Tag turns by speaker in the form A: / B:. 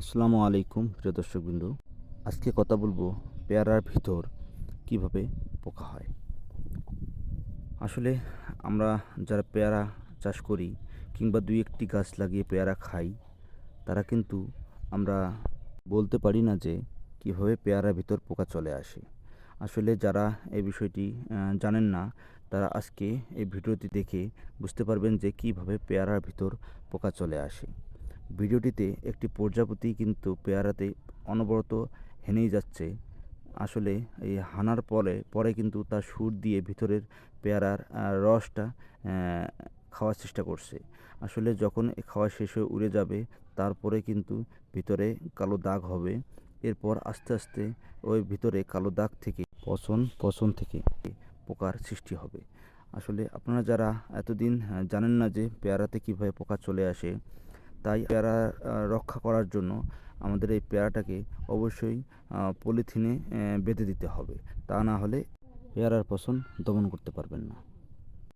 A: আসসালামু আলাইকুম, প্রিয় দর্শকবৃন্দ। আজকে কথা বলব পেয়ারার ভিতর কীভাবে পোকা হয়। আসলে আমরা যারা পেয়ারা চাষ করি কিংবা দুই একটি গাছ লাগিয়ে পেয়ারা খাই, তারা কিন্তু আমরা বলতে পারি না যে কীভাবে পেয়ারার ভিতর পোকা চলে আসে। আসলে যারা এই বিষয়টি জানেন না, তারা আজকে এই ভিডিওটি দেখে বুঝতে পারবেন যে কীভাবে পেয়ারার ভিতর পোকা চলে আসে। ভিডিওটিতে একটি প্রজাপতি কিন্তু পেয়ারাতে অনবরত হেনেই যাচ্ছে। আসলে এই হানার পরে পরে কিন্তু তার সুর দিয়ে ভিতরের পেয়ারার রসটা খাওয়ার চেষ্টা করছে। আসলে যখন এ খাওয়া শেষ হয়ে উড়ে যাবে, তারপরে কিন্তু ভিতরে কালো দাগ হবে। এরপর আস্তে আস্তে ওই ভিতরে কালো দাগ থেকে, পচন পচন থেকে পোকার সৃষ্টি হবে। আসলে আপনারা যারা এতদিন জানেন না যে পেয়ারাতে কীভাবে পোকা চলে আসে তাই পেয়ারা রক্ষা করার জন্য আমাদের এই পেয়ারাটাকে অবশ্যই পলিথিনে বেঁধে দিতে হবে। তা না হলে পেয়ারার পচন দমন করতে পারবেন না।